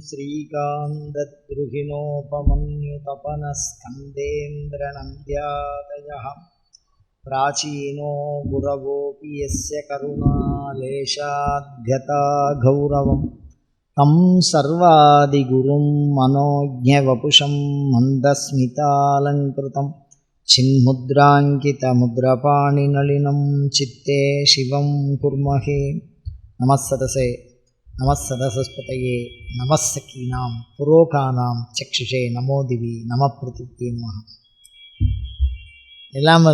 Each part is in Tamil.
श्रीकान्तद्रुहिणोपमन्युतपनस्कन्देन्द्रनन्द्यादयः। प्राचीनो गुरवोऽपि यस्य करुणालेशाद्यता गौरवं तं सर्वादिगुरुं मनोज्ञवपुषं मन्दस्मितालङ्कृतं। चिन्मुद्राङ्कितमुद्रपाणिनलिनं चित्ते शिवं कुर्महे। नमः सदसे நமசதசஸ்பதையே நமசகீனாம் புரோகானாம் சக்ஷுஷே நமோ திவி நம பிருத்திகே நம எல்லாம்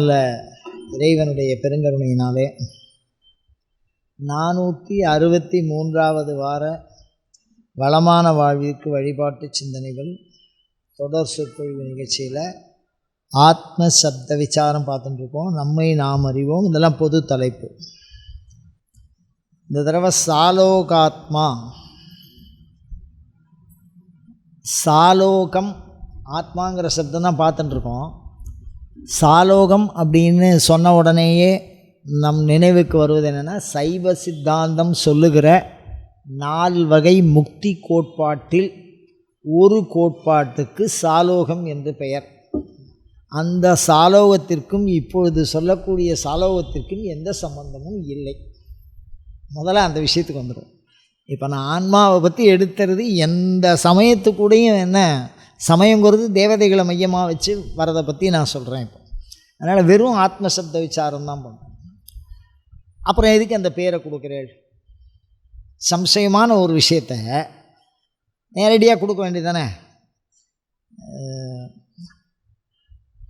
இறைவனுடைய பெருங்கருணையினாலே நானூற்றி அறுபத்தி மூன்றாவது வார வளமான வாழ்விற்கு வழிபாட்டு சிந்தனைகள் தொடர் சொற்பொழிவு நிகழ்ச்சியில் ஆத்ம சப்த விசாரம் பார்த்துட்டுருக்கோம் நம்மை நாம் அறிவோம். இதெல்லாம் பொது தலைப்பு. இந்த தடவை சாலோகாத்மா. சாலோகம் ஆத்மாங்கிற சப்தம் தான் பார்த்துட்டுருக்கோம் சாலோகம் அப்படின்னு சொன்ன உடனேயே நம் நினைவுக்கு வருவது என்னென்னா சைவ சித்தாந்தம் சொல்லுகிற நால் வகை முக்தி கோட்பாட்டில் ஒரு கோட்பாட்டுக்கு சாலோகம் என்று பெயர். அந்த சாலோகத்திற்கும் இப்பொழுது சொல்லக்கூடிய சாலோகத்திற்கும் எந்த சம்பந்தமும் இல்லை. முதல்ல அந்த விஷயத்துக்கு வந்துடும் இப்போ நான் ஆன்மாவை பற்றி எடுத்துறது எந்த சமயத்துக்கூடையும் என்ன சமயங்கிறது தேவதைகளை மையமாக வச்சு வரதை பற்றி நான் சொல்கிறேன் இப்போ. அதனால் வெறும் ஆத்மசப்த விசாரம் தான் பண்ணுறேன் அப்புறம் எதுக்கு அந்த பேரை கொடுக்குறேள்? சம்சயமான ஒரு விஷயத்த நேரடியாக கொடுக்க வேண்டியதானே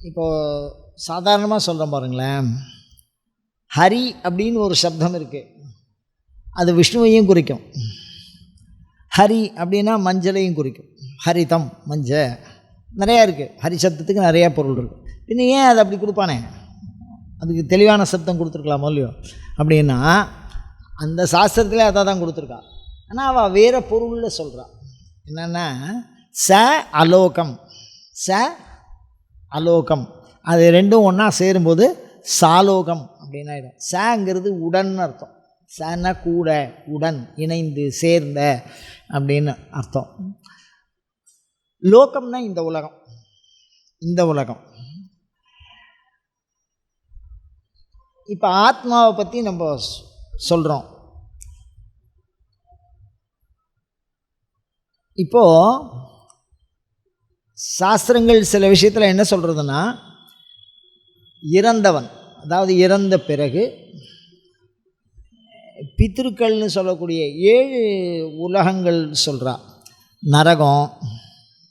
இப்போது சாதாரணமாக சொல்கிறேன் பாருங்களேன். ஹரி அப்படின்னு ஒரு சப்தம் இருக்குது அது விஷ்ணுவையும் குறிக்கும். ஹரி அப்படின்னா மஞ்சளையும் குறிக்கும். ஹரிதம் மஞ்ச நிறையா இருக்குது ஹரி சப்தத்துக்கு நிறையா பொருள் இருக்குது பின்ன ஏன் அதை அப்படி கொடுப்பானே? அதுக்கு தெளிவான சப்தம் கொடுத்துருக்கலாமோ இல்லையோ? அப்படின்னா அந்த சாஸ்திரத்தில் அதை தான் கொடுத்துருக்கா. ஆனால் அவள் வேறு பொருளில் சொல்கிறாள் என்னென்னா ச அலோகம். ச அலோகம். அது ரெண்டும் ஒன்றா சேரும்போது சாலோகம் அப்படின்னு ஆகிடும் சங்கிறது உடன் அர்த்தம். சன கூட உடன் இணைந்து சேர்ந்த அப்படின்னு அர்த்தம். லோகம்னா இந்த உலகம். இந்த உலகம். இப்போ ஆத்மாவை பற்றி நம்ம சொல்கிறோம் இப்போது சாஸ்திரங்கள் சில விஷயத்தில் என்ன சொல்கிறதுனா இறந்தவன் அதாவது இறந்த பிறகு பித்திருக்கள்னு சொல்லக்கூடிய ஏழு உலகங்கள் சொல்கிறா நரகம்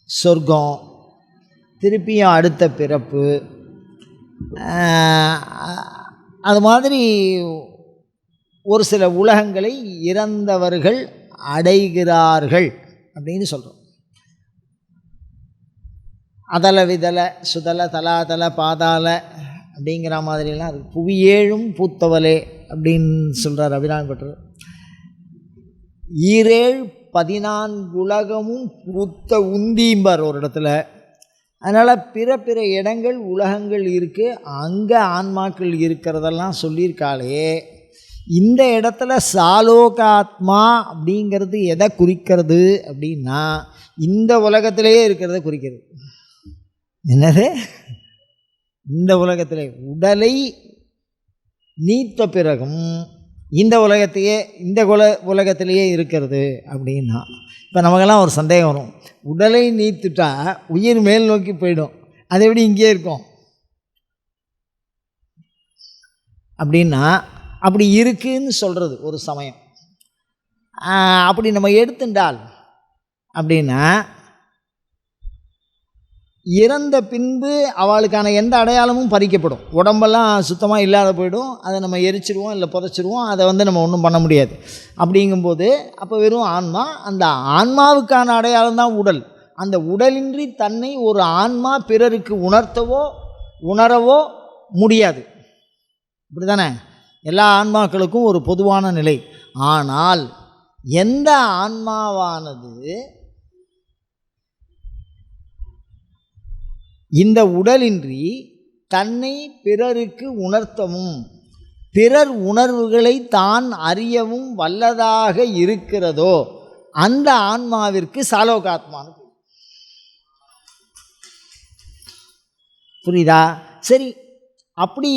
சொர்க்கம் திருப்பியும் அடுத்த பிறப்பு. அது மாதிரி ஒரு சில உலகங்களை இறந்தவர்கள் அடைகிறார்கள் அப்படின்னு சொல்கிறோம் அதல விதல சுதல தலாதல பாதாள அப்படிங்கிற மாதிரிலாம் இருக்குது புவியேழும் பூத்தவலே அப்படின்னு சொல்கிறார் அபிராமி பட்டர். ஈரேழ் பதினான்கு உலகமும் பூத்த உந்தீம்பார் ஒரு இடத்துல. அதனால் பிற பிற இடங்கள் உலகங்கள் இருக்குது அங்கே ஆன்மாக்கள் இருக்கிறதெல்லாம் சொல்லியிருக்காளே. இந்த இடத்துல சாலோகாத்மா அப்படிங்கிறது எதை குறிக்கிறது அப்படின்னா இந்த உலகத்திலேயே இருக்கிறத குறிக்கிறது. என்னது? இந்த உலகத்திலே உடலை நீத்த பிறகும் இந்த உலகத்தையே இந்த உல உலகத்திலேயே இருக்கிறது அப்படின்னா இப்போ நமக்கெல்லாம் ஒரு சந்தேகம் வரும். உடலை நீத்துட்டா உயிர் மேல் நோக்கி போயிடும். அது எப்படி இங்கேயே இருக்கும்? அப்படின்னா அப்படி இருக்குன்னு சொல்கிறது ஒரு சமயம். அப்படி நம்ம எடுத்துட்டால் அப்படின்னா இறந்த பின்பு அவளுக்கான எந்த அடையாளமும் பறிக்கப்படும். உடம்பெல்லாம் சுத்தமாக இல்லாத போயிடும். அதை நம்ம எரிச்சிருவோம் இல்லை புதைச்சிருவோம். அதை வந்து நம்ம ஒன்றும் பண்ண முடியாது. அப்படிங்கும்போது அப்போ வெறும் ஆன்மா அந்த ஆன்மாவுக்கான அடையாளம் தான் உடல். அந்த உடலின்றி தன்னை ஒரு ஆன்மா பிறருக்கு உணர்த்தவோ உணரவோ முடியாது. இப்படி தானே எல்லா ஆன்மாக்களுக்கும் ஒரு பொதுவான நிலை. ஆனால் எந்த ஆன்மாவானது இந்த உடலின்றி தன்னை பிறருக்கு உணர்த்தவும் பிறர் உணர்வுகளை தான் அறியவும் வல்லதாக இருக்கிறதோ அந்த ஆன்மாவிற்கு சாலோகாத்மான்னு புரியுதா? சரி அப்படி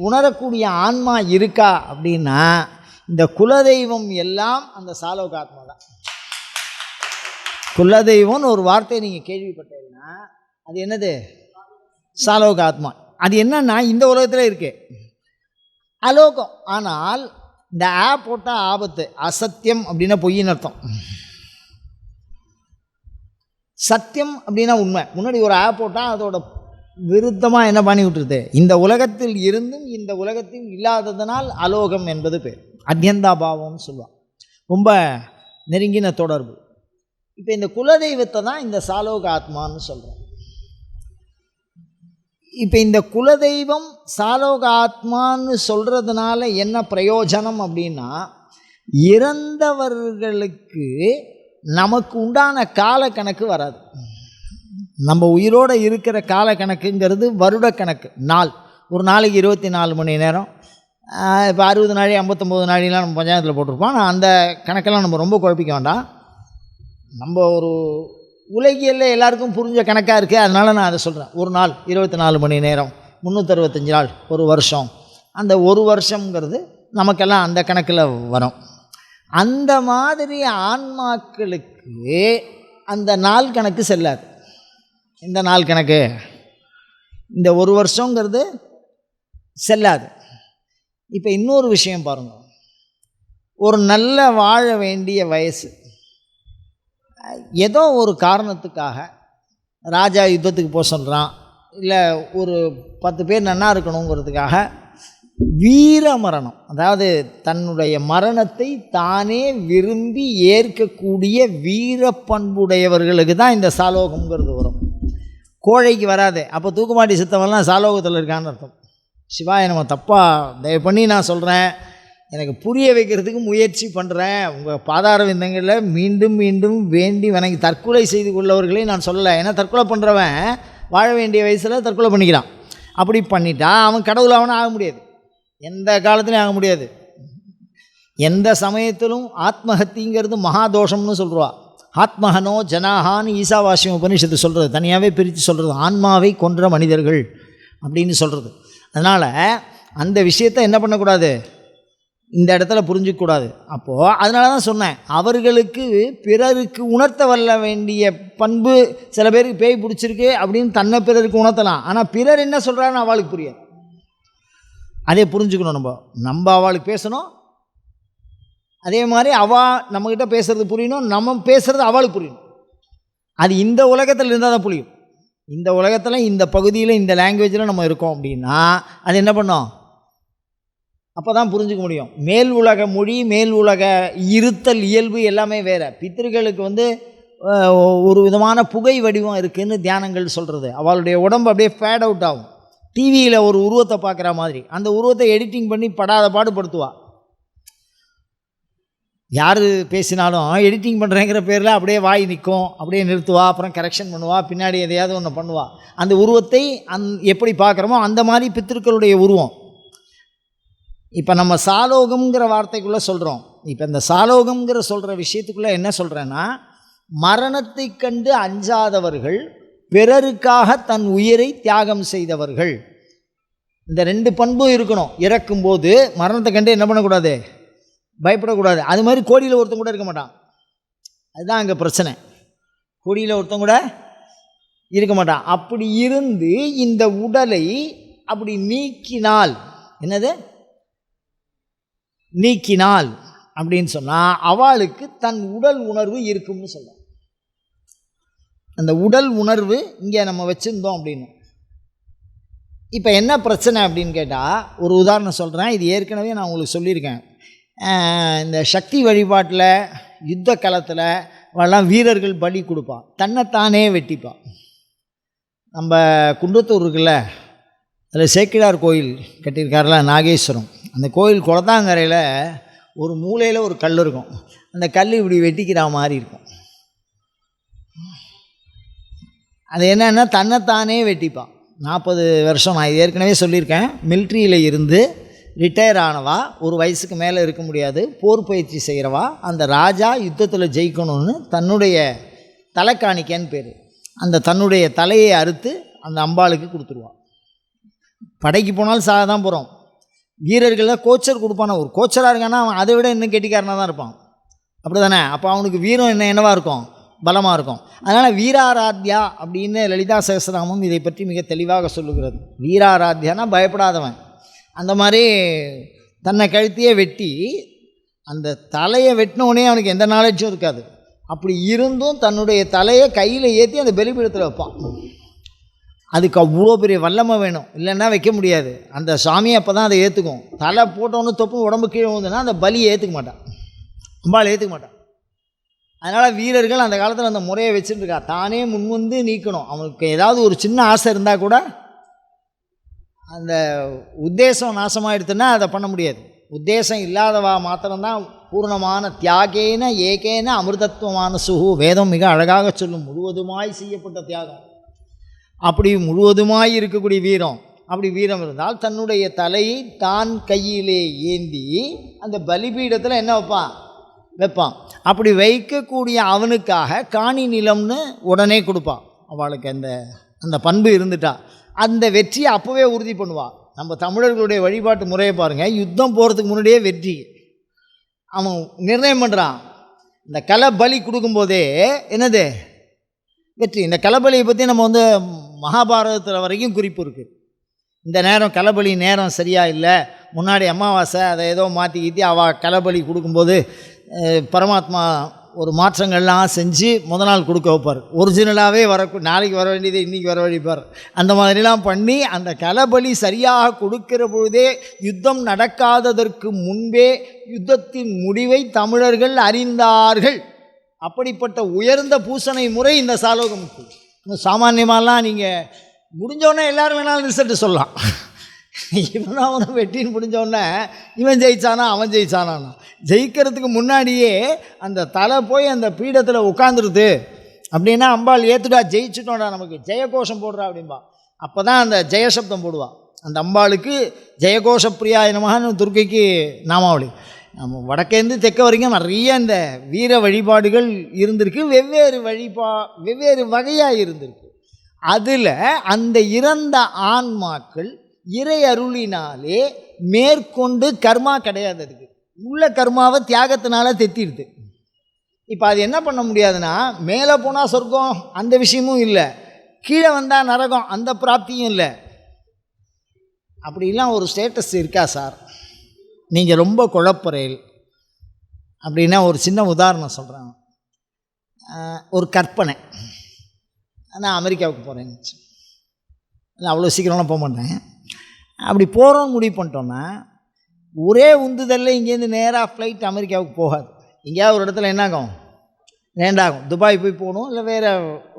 உணரக்கூடிய ஆன்மா இருக்கா அப்படின்னா இந்த குலதெய்வம் எல்லாம் அந்த சாலோகாத்மா தான். குலதெய்வம்னு ஒரு வார்த்தையை நீங்கள் கேள்விப்பட்டீங்கன்னா அது என்னது? சாலோக ஆத்மா. அது என்னன்னா இந்த உலகத்தில் இருக்குது அலோகம். ஆனால் இந்த ஆ போட்டால் ஆபத்து. அசத்தியம் அப்படின்னா பொய்யின் அர்த்தம். சத்தியம் அப்படின்னா உண்மை. முன்னாடி ஒரு ஆ போட்டால் அதோட விருத்தமாக என்ன பண்ணி விட்டுருது? இந்த உலகத்தில் இருந்தும் இந்த உலகத்தில் இல்லாததனால் அலோகம் என்பது பேர். அத்தியந்தாபாவம்னு சொல்லுவான் ரொம்ப நெருங்கின தொடர்பு. இப்போ இந்த குலதெய்வத்தை தான் இந்த சாலோக ஆத்மான்னு சொல்கிறோம் இப்போ இந்த குலதெய்வம் சாலோக ஆத்மான்னு சொல்கிறதுனால என்ன பிரயோஜனம் அப்படின்னா இறந்தவர்களுக்கு நமக்கு உண்டான கால கணக்கு வராது. நம்ம உயிரோடு இருக்கிற கால கணக்குங்கிறது வருட கணக்கு நாள். ஒரு நாளைக்கு இருபத்தி நாலு மணி நேரம். இப்போ அறுபது நாளி ஐம்பத்தொம்போது நாளிலாம் நம்ம பஞ்சாயத்தில் போட்டிருப்போம். ஆனால் அந்த கணக்கெல்லாம் நம்ம ரொம்ப குழப்பிக்க வேண்டாம். நம்ம ஒரு உலகியல்ல எல்லாருக்கும் புரிஞ்ச கணக்காக இருக்குது அதனால் நான் அதை சொல்கிறேன் ஒரு நாள் இருபத்தி நாலு மணி நேரம் முந்நூற்றறுபத்தஞ்சு நாள் ஒரு வருஷம். அந்த ஒரு வருஷங்கிறது நமக்கெல்லாம் அந்த கணக்கில் வரும். அந்த மாதிரி ஆன்மாக்களுக்கு அந்த நாள் கணக்கு செல்லாது. இந்த நாள் கணக்கு இந்த ஒரு வருஷங்கிறது செல்லாது. இப்போ இன்னொரு விஷயம் பாருங்கள் ஒரு நல்ல வாழ வேண்டிய வயசு. ஏதோ ஒரு காரணத்துக்காக ராஜா யுத்தத்துக்கு போக சொல்கிறான் இல்லை ஒரு பத்து பேர் நன்னா இருக்கணுங்கிறதுக்காக வீர மரணம். அதாவது தன்னுடைய மரணத்தை தானே விரும்பி ஏற்கக்கூடிய வீர பண்புடையவர்களுக்கு தான் இந்த சாலோகம்ங்கிறது வரும். கோழைக்கு வராது. அப்போ தூக்குமாட்டி சித்தவெல்லாம் சாலோகத்தில் இருக்கான்னு அர்த்தம். சிவாய நம்ம தப்பாக தயவு பண்ணி நான் சொல்கிறேன் எனக்கு புரிய வைக்கிறதுக்கு முயற்சி பண்ணுறேன் உங்கள் பாதார விந்தங்களில் மீண்டும் மீண்டும் வேண்டி வணங்கி தற்கொலை செய்து கொள்ளவர்களே நான் சொல்லலை. ஏன்னா தற்கொலை பண்ணுறவன் வாழ வேண்டிய வயசில் தற்கொலை பண்ணிக்கிறான். அப்படி பண்ணிட்டா அவன் கடவுள் அவனும் ஆக முடியாது. எந்த காலத்துலையும் ஆக முடியாது. எந்த சமயத்திலும் ஆத்மஹத்திங்கிறது மகாதோஷம்னு சொல்கிறா ஆத்மஹனோ ஜனாஹான்னு ஈசாவாசியம் உபனிஷத்து சொல்கிறது தனியாகவே பிரித்து சொல்கிறது ஆன்மாவை கொன்ற மனிதர்கள் அப்படின்னு சொல்கிறது அதனால் அந்த விஷயத்தை என்ன பண்ணக்கூடாது? இந்த இடத்துல புரிஞ்சிக்கூடாது அப்போது அதனால தான் சொன்னேன் அவர்களுக்கு பிறருக்கு உணர்த்த வரல வேண்டிய பண்பு சில பேருக்கு பேய் பிடிச்சிருக்கு அப்படின்னு தன்னை பிறருக்கு உணர்த்தலாம். ஆனால் பிறர் என்ன சொல்கிறாருன்னு அவளுக்கு புரியாது. அதே புரிஞ்சுக்கணும் நம்ம. நம்ம அவளுக்கு பேசணும். அதே மாதிரி அவள் நம்மக்கிட்ட பேசுகிறது புரியணும். நம்ம பேசுகிறது அவளுக்கு புரியணும். அது இந்த உலகத்தில் இருந்தால் தான் புரியும். இந்த உலகத்தில் இந்த பகுதியில் இந்த லாங்குவேஜில் நம்ம இருக்கோம் அப்படின்னா அது என்ன பண்ணோம்? அப்போ தான் புரிஞ்சுக்க முடியும். மேல் உலக மொழி மேல் உலக இருத்தல் இயல்பு எல்லாமே வேறு. பித்திருக்களுக்கு வந்து ஒரு விதமான புகை வடிவம் இருக்குதுன்னு தியானங்கள் சொல்கிறது அவளுடைய உடம்பு அப்படியே ஃபேட் அவுட் ஆகும். டிவியில் ஒரு உருவத்தை பார்க்குற மாதிரி. அந்த உருவத்தை எடிட்டிங் பண்ணி படாத பாடுபடுத்துவா யார் பேசினாலும் எடிட்டிங் பண்ணுறேங்கிற பேரில் அப்படியே வாய் நிற்கும். அப்படியே நிறுத்துவா. அப்புறம் கரெக்ஷன் பண்ணுவா. பின்னாடி எதையாவது ஒன்று பண்ணுவா. அந்த உருவத்தை அந் எப்படி பார்க்குறோமோ அந்த மாதிரி பித்திருக்களுடைய உருவம். இப்போ நம்ம சாலோகம்ங்கிற வார்த்தைக்குள்ளே சொல்கிறோம் இப்போ இந்த சாலோகம்ங்கிற சொல்கிற விஷயத்துக்குள்ளே என்ன சொல்கிறேன்னா மரணத்தை கண்டு அஞ்சாதவர்கள் பிறருக்காக தன் உயிரை தியாகம் செய்தவர்கள். இந்த ரெண்டு பண்பும் இருக்கணும். இறக்கும்போது மரணத்தை கண்டு என்ன பண்ணக்கூடாது? பயப்படக்கூடாது. அது மாதிரி கோடியில் ஒருத்தன் கூட இருக்க மாட்டான். அதுதான் அங்கே பிரச்சனை. கோடியில் ஒருத்தன் கூட இருக்க மாட்டான். அப்படி இருந்து இந்த உடலை அப்படி நீக்கினால் என்னது? நீக்கினால் அப்படின்னு சொன்னால் அவளுக்கு தன் உடல் உணர்வு இருக்கும்னு சொல்லலாம் அந்த உடல் உணர்வு இங்கே நம்ம வச்சுருந்தோம் அப்படின்னு. இப்போ என்ன பிரச்சனை அப்படின்னு கேட்டால் ஒரு உதாரணம் சொல்கிறேன் இது ஏற்கனவே நான் உங்களுக்கு சொல்லியிருக்கேன். இந்த சக்தி வழிபாட்டில் யுத்த காலத்தில் அவெல்லாம் வீரர்கள் பலி கொடுப்பான். தன்னைத்தானே வெட்டிப்பான். நம்ம குன்றத்தூர் இருக்குல்ல அதில் சேக்கிழார் கோயில் கட்டியிருக்காருல நாகேஸ்வரம். அந்த கோயில் குளத்தாங்கரையில் ஒரு மூலையில் ஒரு கல் இருக்கும். அந்த கல் இப்படி வெட்டிக்கிற மாதிரி இருக்கும். அது என்னென்னா தன்னைத்தானே வெட்டிப்பான். நாற்பது வருஷம் நான் இது ஏற்கனவே சொல்லியிருக்கேன். மில்ட்ரியில் இருந்து ரிட்டையர் ஆனவா ஒரு வயசுக்கு மேலே இருக்க முடியாது போர் பயிற்சி செய்கிறவா அந்த ராஜா யுத்தத்தில் ஜெயிக்கணும்னு தன்னுடைய தலைக்காணிக்கன்னு பேர். அந்த தன்னுடைய தலையை அறுத்து அந்த அம்பாளுக்கு கொடுத்துருவா படைக்கு போனாலும் சாக தான் போகிறோம் வீரர்கள்லாம் கோச்சர் கொடுப்பான? ஒரு கோச்சராக இருக்கான்னா அவன் அதை விட இன்னும் கெட்டிக்காரனாக தான் இருப்பான். அப்படி தானே அப்போ அவனுக்கு வீரம் என்ன என்னவாக இருக்கும்? பலமாக இருக்கும். அதனால் வீராராத்யா அப்படின்னு லலிதா சகசராமம் இதை பற்றி மிக தெளிவாக சொல்லுகிறது. வீராராத்யானா பயப்படாதவன். அந்த மாதிரி தன்னை கழுத்தையே வெட்டி அந்த தலையை வெட்டினோடனே அவனுக்கு எந்த நாலேஜும் இருக்காது. அப்படி இருந்தும் தன்னுடைய தலையை கையில் ஏற்றி அந்த பலிபீடத்தில் வைப்பான். அதுக்கு அவ்வளோ பெரிய வல்லமை வேணும். இல்லைன்னா வைக்க முடியாது. அந்த சாமியை அப்போ தான் அதை ஏற்றுக்கும். தலை போட்டோன்னு தொப்பு உடம்பு கீழே விழுந்துன்னா அந்த பலியை ஏற்றுக்க மாட்டான். அம்பாள் ஏற்றுக்க மாட்டான். அதனால் வீரர்கள் அந்த காலத்தில் அந்த முறையை வச்சுட்டு இருக்கா தானே முன்வந்து நீக்கணும். அவனுக்கு ஏதாவது ஒரு சின்ன ஆசை இருந்தால் கூட அந்த உத்தேசம் நாசமாயிடுத்துன்னா அதை பண்ண முடியாது. உத்தேசம் இல்லாதவா மாத்திரம்தான் பூர்ணமான தியாகேன ஏகேன அமிர்தத்துவமான சுகு வேதம் மிக அழகாக சொல்லும். முழுவதுமாய் செய்யப்பட்ட தியாகம். அப்படி முழுவதுமாய் இருக்கக்கூடிய வீரம். அப்படி வீரம் இருந்தால் தன்னுடைய தலையை தான் கையிலே ஏந்தி அந்த பலிபீடத்தில் என்ன வைப்பான்? வைப்பான். அப்படி வைக்கக்கூடிய அவனுக்காக காணி நிலம்னு உடனே கொடுப்பான். அவளுக்கு அந்த அந்த பண்பு இருந்துட்டா. அந்த வெற்றியை அப்போவே உறுதி பண்ணுவாள் நம்ம தமிழர்களுடைய வழிபாட்டு முறையை பாருங்கள் யுத்தம் போகிறதுக்கு முன்னாடியே வெற்றி. அவன் நிர்ணயம் பண்ணுறான் இந்த கலை பலி கொடுக்கும்போதே என்னது? வெற்றி. இந்த கலபலியை பற்றி நம்ம வந்து மகாபாரதத்தில் வரைக்கும் குறிப்பு இருக்குது இந்த நேரம் கலபலி நேரம் சரியாக இல்லை. முன்னாடி அமாவாசை அதை ஏதோ மாற்றி கீத்தி அவள் கலபலி கொடுக்கும்போது பரமாத்மா ஒரு மாற்றங்கள்லாம் செஞ்சு முத நாள் கொடுக்க வைப்பார். ஒரிஜினலாகவே வர நாளைக்கு வர வேண்டியது இன்றைக்கி வர வழிப்பார் அந்த மாதிரிலாம் பண்ணி அந்த கலபலி சரியாக கொடுக்கிற பொழுதே யுத்தம் நடக்காததற்கு முன்பே யுத்தத்தின் முடிவை தமிழர்கள் அறிந்தார்கள். அப்படிப்பட்ட உயர்ந்த பூசணை முறை இந்த சாலோகமுக்கு சாமானியமாலாம் நீங்கள் முடிஞ்சோடனே எல்லோரும் வேணாலும் ரிசல்ட் சொல்லலாம். இவன் அவனை வெட்டின்னு முடிஞ்சோடனே இவன் ஜெயிச்சானா அவன் ஜெயிச்சானா ஜெயிக்கிறதுக்கு முன்னாடியே அந்த தலை போய் அந்த பீடத்தில் உட்காந்துருது அப்படின்னா அம்பாள் ஏத்துடா ஜெயிச்சிட்டோம்டா நமக்கு. ஜெயகோஷம் போடுறா அப்படின்பா அப்போ தான் அந்த ஜெயசப்தம் போடுவான் அந்த அம்பாளுக்கு ஜெயகோஷ பிரியாய துர்க்கைக்கு நாமாவளி. நம்ம வடக்கேந்து தெற்க வரைக்கும் நிறைய இந்த வீர வழிபாடுகள் இருந்திருக்கு. வெவ்வேறு வழிபா வெவ்வேறு வகையாக இருந்திருக்கு. அதில் அந்த இறந்த ஆன்மாக்கள் இறை அருளினாலே மேற்கொண்டு கர்மா கிடையாது அதுக்கு. உள்ள கர்மாவை தியாகத்தினால தெத்திடுது. இப்போ அது என்ன பண்ண முடியாதுன்னா மேலே போனால் சொர்க்கம் அந்த விஷயமும் இல்லை. கீழே வந்தால் நரகம் அந்த பிராப்தியும் இல்லை. அப்படிலாம் ஒரு ஸ்டேட்டஸ் இருக்கா சார்? நீங்கள் ரொம்ப குழப்பறையில். அப்படின்னா ஒரு சின்ன உதாரணம் சொல்கிறேன் ஒரு கற்பனை. நான் அமெரிக்காவுக்கு போகிறேன்னு நான் அவ்வளோ சீக்கிரம்லாம் போக மாட்டேன். அப்படி போகிறோம் முடிவு பண்ணிட்டோன்னா ஒரே உந்துதலில் இங்கேருந்து நேராக ஃப்ளைட் அமெரிக்காவுக்கு போகாது. எங்கேயாவது ஒரு இடத்துல என்ன ஆகும்? துபாய் போய் போகணும் இல்லை வேறு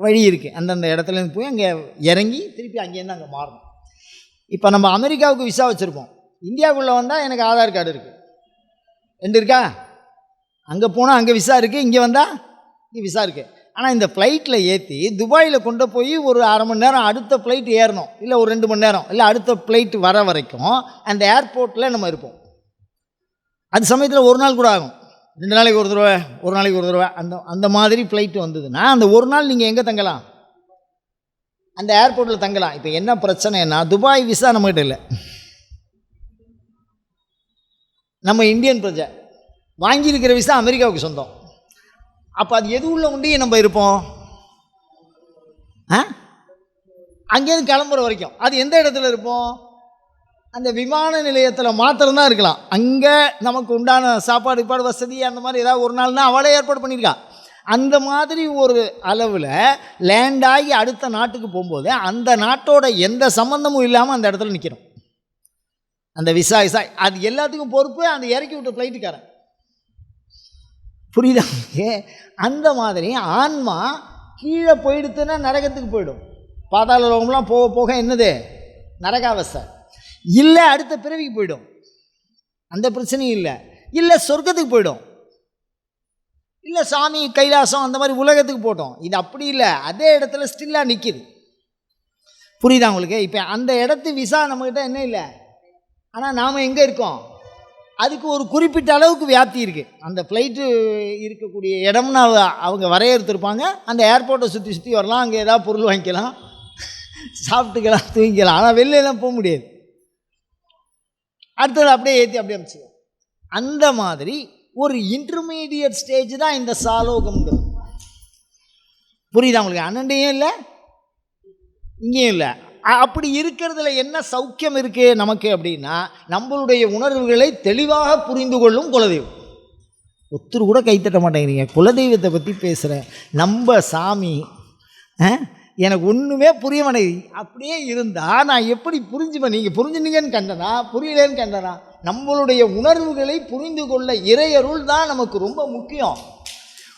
வழி இருக்குது அந்தந்த இடத்துலேருந்து போய் அங்கே இறங்கி திருப்பி அங்கேருந்து அங்கே மாறணும். இப்போ நம்ம அமெரிக்காவுக்கு விசா வச்சுருப்போம் இந்தியாவுக்குள்ளே வந்தால் எனக்கு ஆதார் கார்டு இருக்குது ரெண்டு இருக்கா? அங்கே போனால் அங்கே விசா இருக்குது இங்கே வந்தால் இங்கே விசா இருக்குது ஆனால் இந்த ஃப்ளைட்டில் ஏற்றி துபாயில் கொண்டு போய் ஒரு அரை மணி நேரம் அடுத்த ஃப்ளைட் ஏறணும். இல்லை ஒரு ரெண்டு மணி நேரம். இல்லை அடுத்த ஃப்ளைட் வர வரைக்கும் அந்த ஏர்போர்ட்டில் நம்ம இருப்போம். அது சமயத்தில் ஒரு நாள் கூட ஆகும். ரெண்டு நாளைக்கு ஒரு தடவை ஒரு நாளைக்கு ஒரு தடவை அந்த அந்த மாதிரி ஃப்ளைட் வந்ததுன்னா அந்த ஒரு நாள் நீங்கள் எங்கே தங்கலாம்? அந்த ஏர்போர்ட்டில் தங்கலாம். இப்போ என்ன பிரச்சனைன்னா துபாய் விசா நம்மகிட்ட இல்லை. நம்ம இந்தியன் பிரஜை. வாங்கியிருக்கிற விசா அமெரிக்காவுக்கு சொந்தம். அப்போ அது எது உள்ள உண்டியே நம்ம இருப்போம்? ஆ? அங்கேருந்து கிளம்புற வரைக்கும். அது எந்த இடத்துல இருப்போம்? அந்த விமான நிலையத்தில் மாத்திரம்தான் இருக்கலாம். அங்கே நமக்கு உண்டான சாப்பாடு இப்பாடு வசதி அந்த மாதிரி ஏதாவது ஒரு நாள்னா அவளே ஏற்பாடு பண்ணியிருக்கா அந்த மாதிரி ஒரு அளவில் லேண்ட் ஆகி அடுத்த நாட்டுக்கு போகும்போது அந்த நாட்டோட எந்த சம்மந்தமும் இல்லாமல் அந்த இடத்துல நிற்கிறோம் அந்த விசா விசா அது எல்லாத்துக்கும் பொறுப்பு அந்த இறக்கி விட்ட ஃப்ளைட்டுக்காரன் புரியுதா? உங்களுக்கு? அந்த மாதிரி ஆன்மா கீழே போயிடுத்துன்னா நரகத்துக்கு போயிடும். பாதாள லோகம்லாம் போக போக என்னது? நரகாவஸ்தை இல்லை அடுத்த பிறவிக்கு போயிடும். அந்த பிரச்சனையும் இல்லை. இல்லை சொர்க்கத்துக்கு போயிடும். இல்லை சாமி கைலாசம் அந்த மாதிரி உலகத்துக்கு போட்டோம். இது அப்படி இல்லை. அதே இடத்துல ஸ்டில்லாக நிற்கிது புரியுதா உங்களுக்கு? இப்போ அந்த இடத்து விசா நம்மக்கிட்ட என்ன இல்லை? ஆனால் நாம் எங்கே இருக்கோம்? அதுக்கு ஒரு குறிப்பிட்ட அளவுக்கு வியாப்தி இருக்குது அந்த ஃப்ளைட்டு இருக்கக்கூடிய இடம்னு அவங்க வரையறுத்திருப்பாங்க. அந்த ஏர்போர்ட்டை சுற்றி சுற்றி வரலாம். அங்கே ஏதாவது பொருள் வாங்கிக்கலாம். சாப்பிட்டுக்கலாம் தூங்கிக்கலாம். ஆனால் வெளிலலாம் போக முடியாது. அடுத்தது அப்படியே ஏற்றி அப்படியே அமைச்சிக்கலாம் அந்த மாதிரி ஒரு இன்டர்மீடியட் ஸ்டேஜ் தான் இந்த சாலோகம்ங்கிறது. புரியுதா உங்களுக்கு? அண்ணன்டையும் இல்லை இங்கேயும் இல்லை. அப்படி இருக்கிறதுல என்ன சௌக்கியம் இருக்கு நமக்கு அப்படின்னா நம்மளுடைய உணர்வுகளை தெளிவாக புரிந்து கொள்ளும் குலதெய்வம். ஒருத்தர் கூட கைத்தட்ட மாட்டேங்கிறீங்க. குலதெய்வத்தை பற்றி பேசுகிறேன் நம்ம சாமி எனக்கு ஒன்றுமே புரிய மாட்டேங்குது. அப்படியே இருந்தால் நான் எப்படி புரிஞ்சுப்பேன் நீங்கள் புரிஞ்சுனீங்கன்னு கண்டனா? புரியலேன்னு கண்டனா? நம்மளுடைய உணர்வுகளை புரிந்து கொள்ள இறையருள் தான் நமக்கு ரொம்ப முக்கியம்.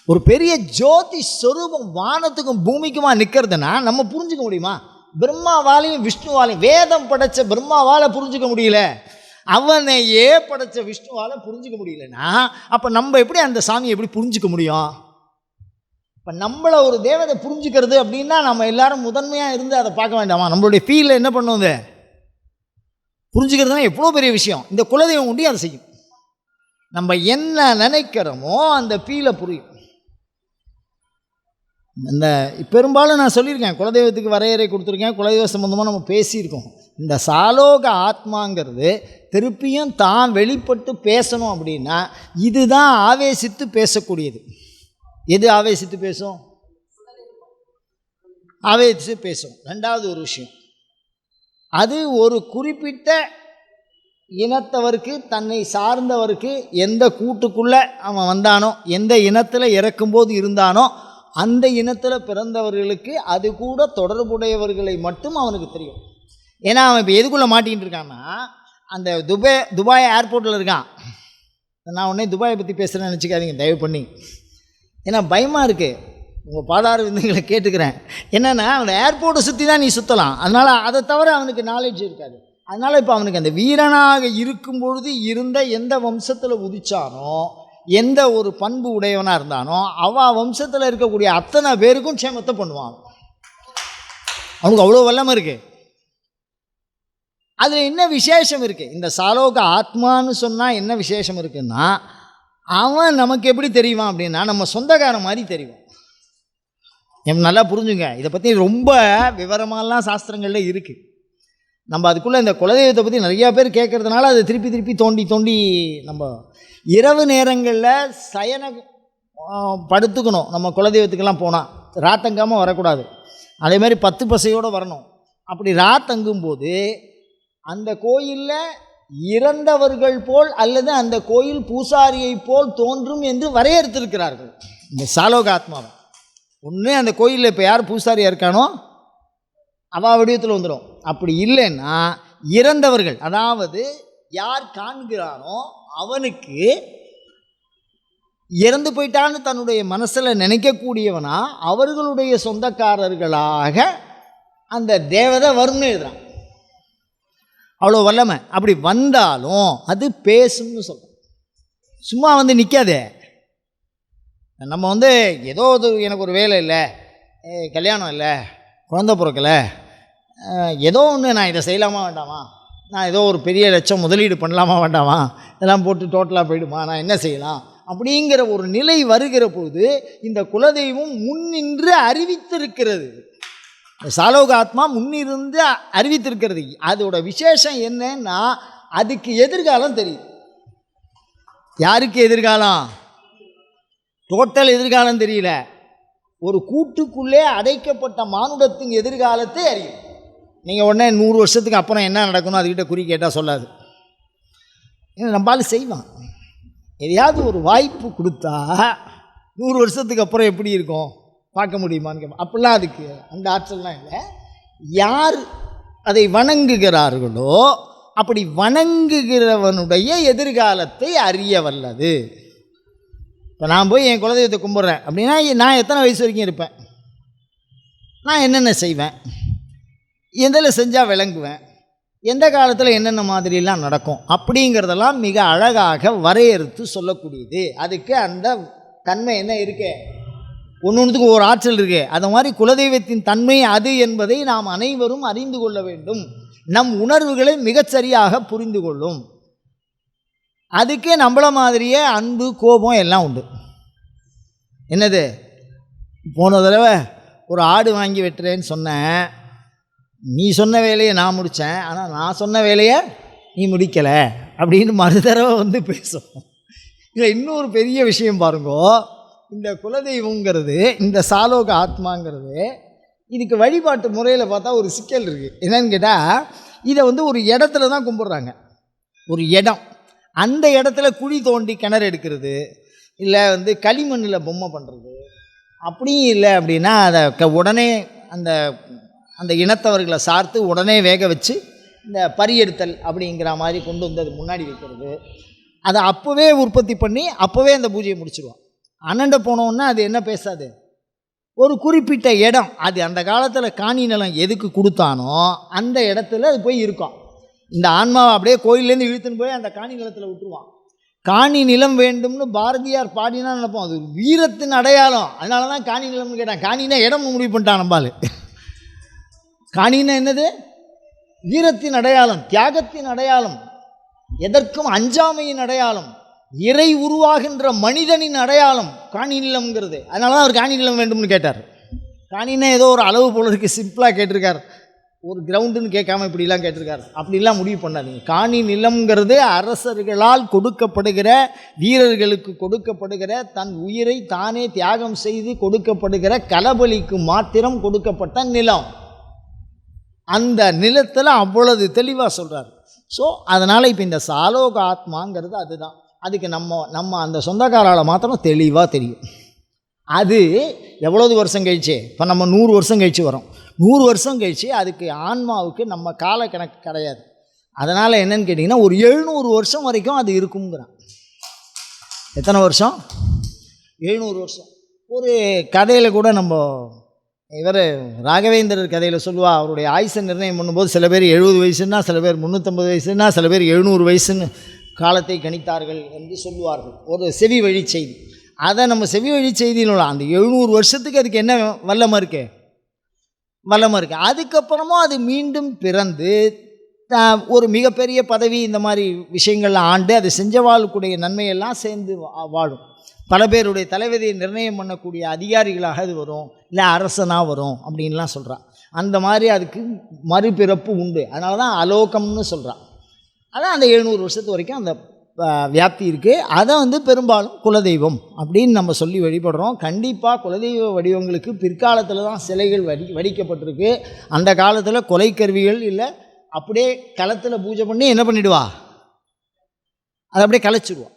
ஒரு பெரிய ஜோதி ஸ்வரூபம் வானத்துக்கும் பூமிக்குமா நிற்கிறதுனா நம்ம புரிஞ்சுக்க முடியுமா? பிரம்மாவாலையும் விஷ்ணுவாலையும் வேதம் படைச்ச பிரம்மாவால் புரிஞ்சுக்க முடியல. அவனையே படைச்ச விஷ்ணுவால் புரிஞ்சுக்க முடியலன்னா அப்போ நம்ம எப்படி அந்த சாமியை எப்படி புரிஞ்சுக்க முடியும்? இப்போ நம்மளை ஒரு தேவதை புரிஞ்சுக்கிறது அப்படின்னா நம்ம எல்லாரும் முதன்மையாக இருந்து அதை பார்க்க வேண்டாமா? நம்மளுடைய ஃபீலில் என்ன பண்ணுவோம் இது புரிஞ்சுக்கிறதுனா எவ்வளோ பெரிய விஷயம். இந்த குலதெய்வம் உண்டி அதை செய்யும். நம்ம என்ன நினைக்கிறோமோ அந்த ஃபீலை புரியும். இந்த பெரும்பாலும் நான் சொல்லியிருக்கேன் குலதெய்வத்துக்கு வரையறை கொடுத்துருக்கேன் குலதெய்வ சம்மந்தமாக நம்ம பேசியிருக்கோம். இந்த சாலோக ஆத்மாங்கிறது திருப்பியும் தான் வெளிப்பட்டு பேசணும் அப்படின்னா இதுதான் ஆவேசித்து பேசக்கூடியது. எது ஆவேசித்து பேசும்? ஆவேசித்து பேசும். ரெண்டாவது ஒரு விஷயம். அது ஒரு குறிப்பிட்ட இனத்தவருக்கு தன்னை சார்ந்தவருக்கு எந்த கூட்டுக்குள்ளே அவன் வந்தானோ எந்த இனத்தில் இறக்கும்போது இருந்தானோ அந்த இனத்தில் பிறந்தவர்களுக்கு அது கூட தொடர்புடையவர்களை மட்டும் அவனுக்கு தெரியும். ஏன்னா அவன் இப்போ எதுக்குள்ளே மாட்டிக்கிட்டு இருக்கான்னா அந்த துபாய் துபாய் ஏர்போர்ட்டில் இருக்கான். நான் உடனே துபாயை பற்றி பேசுகிறேன்னு நினச்சிக்காதீங்க தயவு பண்ணி. ஏன்னா பயமாக இருக்குது உங்கள் பாதார விருந்துங்களை கேட்டுக்கிறேன். என்னென்னா அந்த ஏர்போர்ட்டை சுற்றி தான் நீ சுற்றலாம் அதனால் அதை தவிர அவனுக்கு நாலேஜ் இருக்காது. அதனால் இப்போ அவனுக்கு அந்த வீரனாக இருக்கும் பொழுது இருந்த எந்த வம்சத்தில் உதிச்சானோ எந்த ஒரு பண்பு உடையவனாக இருந்தானோ அவள் வம்சத்தில் இருக்கக்கூடிய அத்தனை பேருக்கும் க்ஷேமத்தை பண்ணுவான். அவனுக்கு அவ்வளோ வல்லமை இருக்குது அதில் என்ன விசேஷம் இருக்குது இந்த சாலோக ஆத்மான்னு சொன்னால் என்ன விசேஷம் இருக்குன்னா அவன் நமக்கு எப்படி தெரியுவான் அப்படின்னா நம்ம சொந்தக்காரன் மாதிரி தெரியும் நல்லா புரிஞ்சுங்க. இதை பற்றி ரொம்ப விவரமாலாம் சாஸ்திரங்களில் இருக்குது நம்ம அதுக்குள்ளே இந்த குலதெய்வத்தை பற்றி நிறையா பேர் கேட்குறதுனால அதை திருப்பி திருப்பி தோண்டி தோண்டி நம்ம இரவு நேரங்களில் சயன படுத்துக்கணும். நம்ம குலதெய்வத்துக்கெல்லாம் போனால் ராத்தங்காமல் வரக்கூடாது. அதே மாதிரி பத்து பசையோடு வரணும். அப்படி ராத்தங்கும்போது அந்த கோயிலில் இறந்தவர்கள் போல் அல்லது அந்த கோயில் பூசாரியை போல் தோன்றும் என்று வரையறுத்திருக்கிறார்கள். இந்த சாலோக ஆத்மாவை. ஒன்று அந்த கோயிலில் இப்போ யார் பூசாரியாக இருக்கானோ அவா வடிவத்தில் வந்துடும் அப்படி இல்லைன்னா இறந்தவர்கள் அதாவது யார் காண்கிறானோ அவனுக்கு இறந்து போயிட்டான்னு தன்னுடைய மனசில் நினைக்கக்கூடியவனா அவர்களுடைய சொந்தக்காரர்களாக அந்த தேவதை வரும்னு எழுதுறான். அவ்வளோ வல்லமை. அப்படி வந்தாலும் அது பேசும்னு சொல்கிறோம் சும்மா வந்து நிற்காதே நம்ம வந்து ஏதோ ஒரு எனக்கு ஒரு வேலை இல்லை. கல்யாணம் இல்லை. குழந்த பிறக்கலை. ஏதோ ஒன்று நான் இதை செய்யலாமா வேண்டாமா? நான் ஏதோ ஒரு பெரிய லட்சம் முதலீடு பண்ணலாமா வேண்டாமா? இதெல்லாம் போட்டு டோட்டலாக போயிடுமா? நான் என்ன செய்யலாம்? அப்படிங்கிற ஒரு நிலை வருகிற போது இந்த குலதெய்வம் முன்னின்று அறிவித்திருக்கிறது. சாலோக ஆத்மா முன்னிருந்து அறிவித்திருக்கிறது. அதோட விசேஷம் என்னன்னா அதுக்கு எதிர்காலம் தெரியும். யாருக்கு எதிர்காலம்? டோட்டல் எதிர்காலம் தெரியல. ஒரு கூட்டுக்குள்ளே அடைக்கப்பட்ட மானுடத்தின் எதிர்காலத்தை அறியும். நீங்கள் உடனே நூறு வருஷத்துக்கு அப்புறம் என்ன நடக்கணும் அதுக்கிட்ட குறி கேட்டால் சொல்லாது. ஏன்னா செய்வான். எதையாவது ஒரு வாய்ப்பு கொடுத்தா நூறு வருஷத்துக்கு அப்புறம் எப்படி இருக்கும்? பார்க்க முடியுமான்னு கேட்போம் அப்படிலாம் அதுக்கு அந்த ஆற்றல்லாம் இல்லை. யார் அதை வணங்குகிறார்களோ அப்படி வணங்குகிறவனுடைய எதிர்காலத்தை அறிய வல்லது. இப்போ நான் போய் என் குலதெய்வத்தை கும்பிட்றேன். அப்படின்னா நான் எத்தனை வயசு வரைக்கும் இருப்பேன்? நான் என்னென்ன செய்வேன்? எதில் செஞ்சால் விளங்குவேன்? எந்த காலத்தில் என்னென்ன மாதிரிலாம் நடக்கும்? அப்படிங்கிறதெல்லாம் மிக அழகாக வரையறுத்து சொல்லக்கூடியது. அதுக்கு அந்த தன்மை என்ன இருக்கு? ஒன்று ஒன்றுத்துக்கு ஒரு ஆற்றல் இருக்கு. அந்த மாதிரி குலதெய்வத்தின் தன்மை அது என்பதை நாம் அனைவரும் அறிந்து கொள்ள வேண்டும். நம் உணர்வுகளை மிகச்சரியாக புரிந்து கொள்ளும். அதுக்கே நம்மள மாதிரியே அன்பு கோபம் எல்லாம் உண்டு. என்னது? போன தடவை ஒரு ஆடு வாங்கி வெட்டுறேன்னு சொன்னேன். நீ சொன்ன வேலையை நான் முடித்தேன் ஆனால் நான் சொன்ன வேலையை நீ முடிக்கலை அப்படின்னு மறுதடவை வந்து பேசும். இதில் இன்னொரு பெரிய விஷயம் பாருங்கோ. இந்த குலதெய்வங்கிறது இந்த சாலோக ஆத்மாங்கிறது இதுக்கு வழிபாட்டு முறையில் பார்த்தா ஒரு சிக்கல் இருக்குது என்னன்னு கேட்டால் இதை வந்து ஒரு இடத்துல தான் கும்பிட்றாங்க. ஒரு இடம். அந்த இடத்துல குழி தோண்டி கிணறு எடுக்கிறது இல்லை வந்து களிமண்ணில் பொம்மை பண்ணுறது அப்படியும் இல்லை அப்படின்னா அதை க உடனே அந்த அந்த இனத்தவர்களை சார்த்து உடனே வேக வச்சு இந்த பரியெடுத்தல் அப்படிங்கிற மாதிரி கொண்டு வந்து அது முன்னாடி வைக்கிறது. அதை அப்போவே உற்பத்தி பண்ணி அப்போவே அந்த பூஜையை முடிச்சிடுவோம் அண்ணண்ட போனோன்னா அது என்ன பேசாது? ஒரு குறிப்பிட்ட இடம். அது அந்த காலத்தில் காணி நிலம் எதுக்கு கொடுத்தானோ அந்த இடத்துல அது போய் இருக்கும். இந்த ஆன்மாவை அப்படியே கோயிலேருந்து இழுத்துன்னு போய் அந்த காணி நிலத்தில் விட்டுருவான். காணி நிலம் வேண்டும்னு பாரதியார் பாடினா நினைப்போம். அது வீரத்தின் அடையாளம். அதனால தான் காணி நிலம்னு கேட்டான். காணினா இடம் முடிவு பண்ணிட்டான் நம்பால் காணினா என்னது? வீரத்தின் அடையாளம் தியாகத்தின் அடையாளம் எதற்கும் அஞ்சாமையின் அடையாளம் இறை உருவாகின்ற மனிதனின் அடையாளம் காணி நிலம்ங்கிறது. அதனால தான் அவர் காணி நிலம் வேண்டும்னு கேட்டார். காணின்னா ஏதோ ஒரு அளவு போல இருக்கு சிம்பிளாக கேட்டிருக்கார். ஒரு கிரவுண்டுன்னு கேட்காம இப்படிலாம் கேட்டிருக்காரு. அப்படிலாம் முடிவு பண்ணாதீங்க. காணி நிலம்ங்கிறது அரசர்களால் கொடுக்கப்படுகிற வீரர்களுக்கு கொடுக்கப்படுகிற தன் உயிரை தானே தியாகம் செய்து கொடுக்கப்படுகிற கலபலிக்கு மாத்திரம் கொடுக்கப்பட்ட நிலம். அந்த நிலத்தில் அவ்வளவு தெளிவாக சொல்கிறார் ஸோ அதனால் இப்போ இந்த சாலோக ஆத்மாங்கிறது அதுதான். அதுக்கு நம்ம நம்ம அந்த சொந்தக்காரால் மாத்திரம் தெளிவாக தெரியும். அது எவ்வளவு வருஷம் கழிச்சு? இப்போ நம்ம நூறு வருஷம் கழிச்சு வரோம். நூறு வருஷம் கழிச்சு அதுக்கு ஆன்மாவுக்கு நம்ம கால கணக்கு கிடையாது. அதனால் என்னன்னு கேட்டிங்கன்னா ஒரு எழுநூறு வருஷம் வரைக்கும் அது இருக்குங்கிறான். எத்தனை வருஷம்? எழுநூறு வருஷம். ஒரு கதையில் கூட நம்ம இவர் ராகவேந்திரர் கதையில் சொல்லுவா அவருடைய ஆயுசை நிர்ணயம் பண்ணும்போது சில பேர் எழுபது வயசுன்னா சில பேர் முந்நூற்றம்பது வயசுன்னா சில பேர் எழுநூறு வயசுன்னு காலத்தை கணித்தார்கள் என்று சொல்லுவார்கள். ஒரு செவி வழி செய்தி. அதை நம்ம செவி வழி செய்தியில் அந்த எழுநூறு வருஷத்துக்கு அதுக்கு என்ன வல்லமாக இருக்கு? வல்லமாக இருக்குது அதுக்கப்புறமும் அது மீண்டும் பிறந்து ஒரு மிகப்பெரிய பதவி இந்த மாதிரி விஷயங்கள்லாம் ஆண்டு அது செஞ்ச வாழக்கூடிய நன்மையெல்லாம் சேர்ந்து வா- வாழும். பல பேருடைய தலைவதியை நிர்ணயம் பண்ணக்கூடிய அதிகாரிகளாக அது வரும். இல்லை அரசனாக வரும் அப்படின்லாம் சொல்கிறான் அந்த மாதிரி அதுக்கு மறுபிறப்பு உண்டு. அதனால தான் அலோகம்னு சொல்கிறான் அதான் அந்த எழுநூறு வருஷத்து வரைக்கும் அந்த வியாப்தி இருக்குது அதை வந்து பெரும்பாலும் குலதெய்வம் அப்படின்னு நம்ம சொல்லி வழிபடுறோம். கண்டிப்பாக குலதெய்வ வடிவங்களுக்கு பிற்காலத்தில் தான் சிலைகள் வடி வடிக்கப்பட்டிருக்கு. அந்த காலத்தில் கொலைக்கருவிகள் இல்லை அப்படியே களத்தில் பூஜை பண்ணி என்ன பண்ணிடுவா? அதை அப்படியே கலைச்சிடுவா.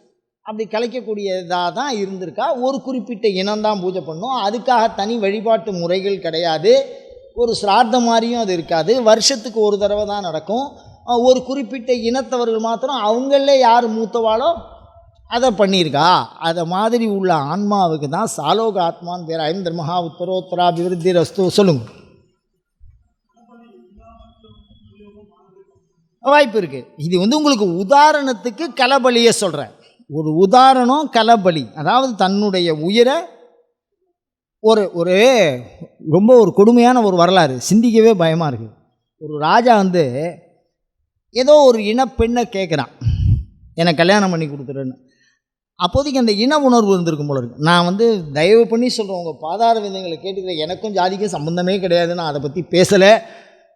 அப்படி கலைக்கக்கூடியதாக தான் இருந்திருக்கா? ஒரு குறிப்பிட்ட இனம்தான் பூஜை பண்ணும். அதுக்காக தனி வழிபாட்டு முறைகள் கிடையாது. ஒரு சிரார்த்தம் மாதிரியும் அது இருக்காது. வருஷத்துக்கு ஒரு தடவை தான் நடக்கும். ஒரு குறிப்பிட்ட இனத்தவர்கள் மாத்திரம் அவங்களே யார் மூத்தவாளோ அதை பண்ணியிருக்கா? அதை மாதிரி உள்ள ஆன்மாவுக்கு தான் சாலோக ஆத்மான்னு பேர். ஐந்தர் மகா உத்தரோத்தரா அபிவிருத்தி ரஸ்து. சொல்லுங்க. வாய்ப்பு இருக்குது இது வந்து உங்களுக்கு உதாரணத்துக்கு கலபலியை சொல்கிறேன் ஒரு உதாரணம் கலபலி. அதாவது தன்னுடைய உயிரை ஒரு ஒரு ரொம்ப ஒரு கொடுமையான ஒரு வரலாறு. சிந்திக்கவே பயமாக இருக்குது ஒரு ராஜா வந்து ஏதோ ஒரு இனப்பெண்ணை கேட்குறான் எனக்கு கல்யாணம் பண்ணி கொடுத்துருன்னு அப்போதைக்கு அந்த இன உணர்வு இருந்திருக்கும் போல இருக்கு. நான் வந்து தயவு பண்ணி சொல்கிறேன் உங்கள் பாதார விதங்களை கேட்டுக்கிற எனக்கும் ஜாதிக்கும் சம்மந்தமே கிடையாது. நான் அதை பற்றி பேசலை.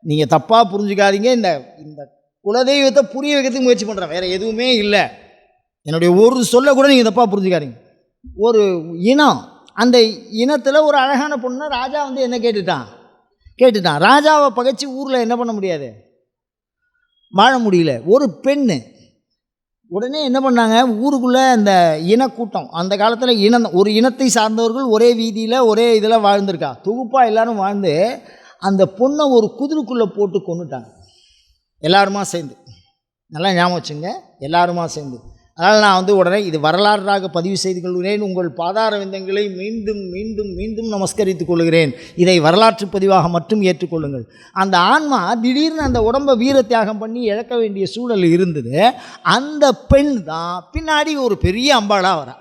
நீங்கள் தப்பாக புரிஞ்சுக்காதீங்க. இந்த இந்த குலதெய்வத்தை புரிய வைக்கிறதுக்கு முயற்சி பண்ணுறேன் வேறு எதுவுமே இல்லை. என்னுடைய ஒரு சொல்ல கூட நீங்கள் தப்பாக புரிஞ்சுக்காதீங்க. ஒரு இனம் அந்த இனத்தில் ஒரு அழகான பொண்ணை ராஜா வந்து என்ன கேட்டுட்டான்? கேட்டுட்டான். ராஜாவை பகைச்சி ஊரில் என்ன பண்ண முடியாது? வாழ முடியல. ஒரு பெண்ணு. உடனே என்ன பண்ணாங்க? ஊருக்குள்ளே அந்த இனக்கூட்டம். அந்த காலத்தில் இனம் ஒரு இனத்தை சார்ந்தவர்கள் ஒரே வீதியில் ஒரே இதில் வாழ்ந்திருக்கா. தொகுப்பாக எல்லாரும் வாழ்ந்து அந்த பொண்ணை ஒரு குதிரைக்குள்ளே போட்டு கொண்டுட்டாங்க எல்லாருமா சேர்ந்து. நல்லா ஞாபகம் வச்சுங்க. எல்லாருமா சேர்ந்து. அதனால் நான் வந்து உடனே இது வரலாறாக பதிவு செய்து கொள்கிறேன். உங்கள் பாதார விந்தங்களை மீண்டும் மீண்டும் மீண்டும் நமஸ்கரித்துக் கொள்கிறேன். இதை வரலாற்று பதிவாக மட்டும் ஏற்றுக்கொள்ளுங்கள். அந்த ஆன்மா திடீர்னு அந்த உடம்பை வீர தியாகம் பண்ணி இழக்க வேண்டிய சூழல் இருந்தது. அந்த பெண் தான் பின்னாடி ஒரு பெரிய அம்பாளாக வரா.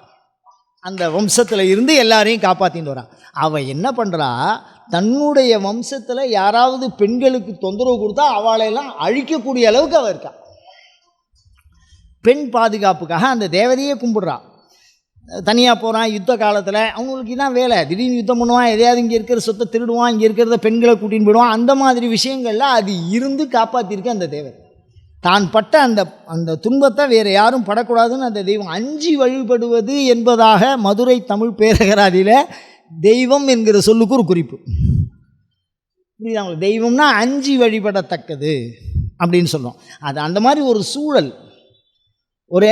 அந்த வம்சத்தில் இருந்து எல்லாரையும் காப்பாற்றிட்டு வரான் அவள் என்ன பண்ணுறா தன்னுடைய வம்சத்தில் யாராவது பெண்களுக்கு தொந்தரவு கொடுத்தா அவளையெல்லாம் அழிக்கக்கூடிய அளவுக்கு அவள் இருக்கா. பெண் பாதுகாப்புக்காக அந்த தேவதையே கும்பிட்றான் தனியாக போகிறான் யுத்த காலத்தில் அவங்களுக்கு தான் வேலை. திடீர்னு யுத்தம் பண்ணுவான் எதையாவது இங்கே இருக்கிற சொத்தை திருடுவான் இங்கே இருக்கிறத பெண்களை கூட்டின்னு போயிடுவான். அந்த மாதிரி விஷயங்கள்ல அது இருந்து காப்பாற்றிருக்கு அந்த தேவதை. தான் பட்ட அந்த அந்த துன்பத்தை வேறு யாரும் படக்கூடாதுன்னு அந்த தெய்வம் அஞ்சி வழிபடுவது என்பதாக மதுரை தமிழ் பேரகராதியில் தெய்வம் என்கிற சொல்லுக்கு ஒரு குறிப்பு. புரியுதா தெய்வம்னா அஞ்சி வழிபடத்தக்கது அப்படின்னு சொல்லுவோம் அது அந்த மாதிரி ஒரு சூழல். ஒரு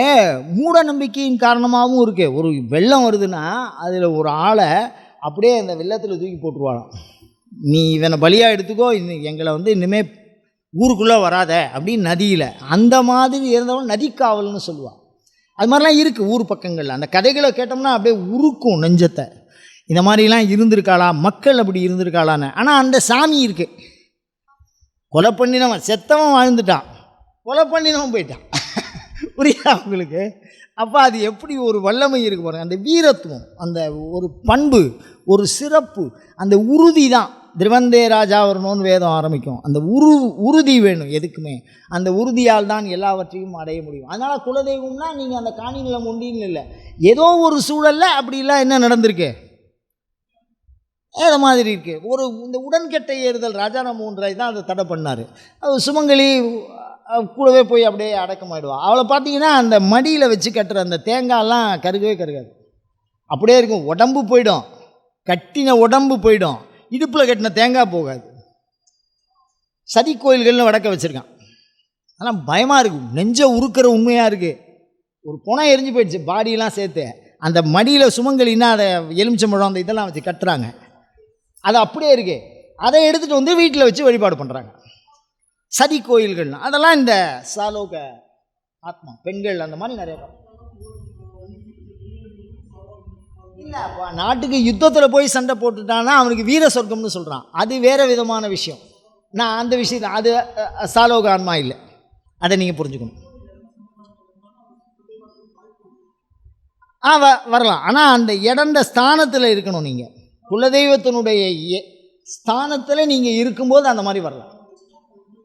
மூட நம்பிக்கையின் காரணமாகவும் இருக்கு. ஒரு வெள்ளம் வருதுன்னா அதில் ஒரு ஆளை அப்படியே அந்த வெள்ளத்தில் தூக்கி போட்டுருவாளாம். நீ இவனை பலியாக எடுத்துக்கோ இன்னும் எங்களை வந்து இனிமேல் ஊருக்குள்ளே வராத அப்படின்னு நதியில். அந்த மாதிரி இருந்தவன் நதிக்காவல்னு சொல்லுவான். அது மாதிரிலாம் இருக்குது ஊர் பக்கங்களில். அந்த கதைகளை கேட்டோம்னா அப்படியே உருக்கும் நெஞ்சத்தை. இந்த மாதிரிலாம் இருந்திருக்காளா? மக்கள் அப்படி இருந்திருக்காளான்னு. ஆனால் அந்த சாமி இருக்குது கொலை பண்ணினவன் செத்தவன் வாழ்ந்துட்டான். கொலை பண்ணினவன் போயிட்டான். புரியுதா உங்களுக்கு? அப்போ அது எப்படி ஒரு வல்லமை இருக்கு பாருங்க. அந்த வீரத்துவம் அந்த ஒரு பண்பு ஒரு சிறப்பு அந்த உறுதி தான் திருவந்தே ராஜா வரணும்னு வேதம் ஆரம்பிக்கும். அந்த உரு உறுதி வேணும் எதுக்குமே. அந்த உறுதியால் தான் எல்லாவற்றையும் அடைய முடியும். அதனால் குலதெய்வம்னா நீங்கள் அந்த காணி நிலம் ஒண்டின்னு இல்லை. ஏதோ ஒரு சூழலில் அப்படிலாம் என்ன நடந்திருக்கு? அது மாதிரி இருக்குது ஒரு இந்த உடன்கட்டை ஏறுதல் ராஜாராம் ராய் தான் அதை தடை பண்ணார். அது சுமங்கலி கூடவே போய் அப்படியே அடக்கமாயிடுவான். அவளை பார்த்தீங்கன்னா அந்த மடியில் வச்சு கட்டுற அந்த தேங்காயெல்லாம் கருகவே கருகாது. அப்படியே இருக்கும். உடம்பு போயிடும். கட்டின உடம்பு போயிடும். இடுப்பில் கட்டின தேங்காய் போகாது. சதி கோயில்கள்னு வடக்க வச்சுருக்கான். ஆனால் பயமாக இருக்கும். நெஞ்ச உருக்கிற உண்மையாக இருக்குது ஒரு புணம் எரிஞ்சு போயிடுச்சு. பாடியெல்லாம் சேர்த்து. அந்த மடியில் சுமங்கலின்னா அதை எலுமிச்சம்பழம் அந்த இதெல்லாம் வச்சு கட்டுறாங்க. அது அப்படியே இருக்குது அதை எடுத்துகிட்டு வந்து வீட்டில் வச்சு வழிபாடு பண்ணுறாங்க சதி கோயில்கள் அதெல்லாம் இந்த சாலோக ஆத்மா பெண்கள் அந்த மாதிரி நிறைய இல்லை நாட்டுக்கு யுத்தத்தில் போய் சண்டை போட்டுட்டான்னா அவனுக்கு வீர சொர்க்கம்னு சொல்கிறான் அது வேறு விதமான விஷயம். நான் அந்த விஷயத்தை அது சாலோக ஆன்மா இல்லை. அதை நீங்கள் புரிஞ்சுக்கணும். ஆ வ வரலாம். ஆனால் அந்த இடந்த ஸ்தானத்தில் இருக்கணும் நீங்கள் குலதெய்வத்தினுடைய ஸ்தானத்தில் நீங்கள் இருக்கும்போது அந்த மாதிரி வரலாம்.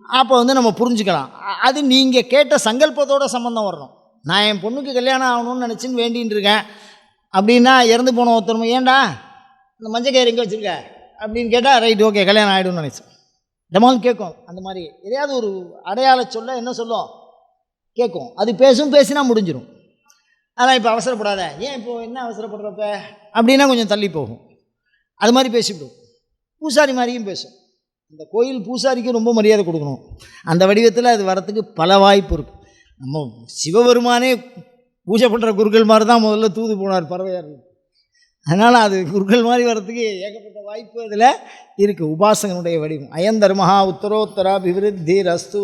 அப்போ வந்து நம்ம புரிஞ்சுக்கலாம். அது நீங்கள் கேட்ட சங்கல்பத்தோட சம்மந்தம் வரணும். நான் என் பொண்ணுக்கு கல்யாணம் ஆகணும்னு நினச்சின்னு வேண்டின்னு இருக்கேன். அப்படின்னா இறந்து போன ஒருத்தர் ஏன்டா? இந்த மஞ்சள் கயிறு எங்கே வச்சுருக்க? அப்படின்னு கேட்டால் ரைட் ஓகே கல்யாணம் ஆகிடும்னு நினச்சேன். இந்த கேட்கும். அந்த மாதிரி எதையாவது ஒரு அடையாள சொல்ல என்ன சொல்லும்? கேட்கும். அது பேசும் பேசினா முடிஞ்சிடும் அதான் இப்போ அவசரப்படாத. ஏன் இப்போ என்ன அவசரப்படுறப்ப? அப்படின்னா கொஞ்சம் தள்ளி போகும். அது மாதிரி பேசிவிடும். பூசாரி மாதிரியும் பேசும். அந்த கோயில் பூசாரிக்கு ரொம்ப மரியாதை கொடுக்கணும். அந்த வடிவத்தில் அது வரத்துக்கு பல வாய்ப்பு இருக்குது நம்ம சிவபெருமானே பூஜை பண்ணுற குருக்கள் மாதிரி தான் முதல்ல தூது போனார் பறவையார். அதனால் அது குருக்கள் மாதிரி வரத்துக்கு ஏகப்பட்ட வாய்ப்பு அதில் இருக்குது உபாசகனுடைய வடிவம். அயந்தர் மகா உத்தரோத்தரா அபிவிருத்தி ரஸ்து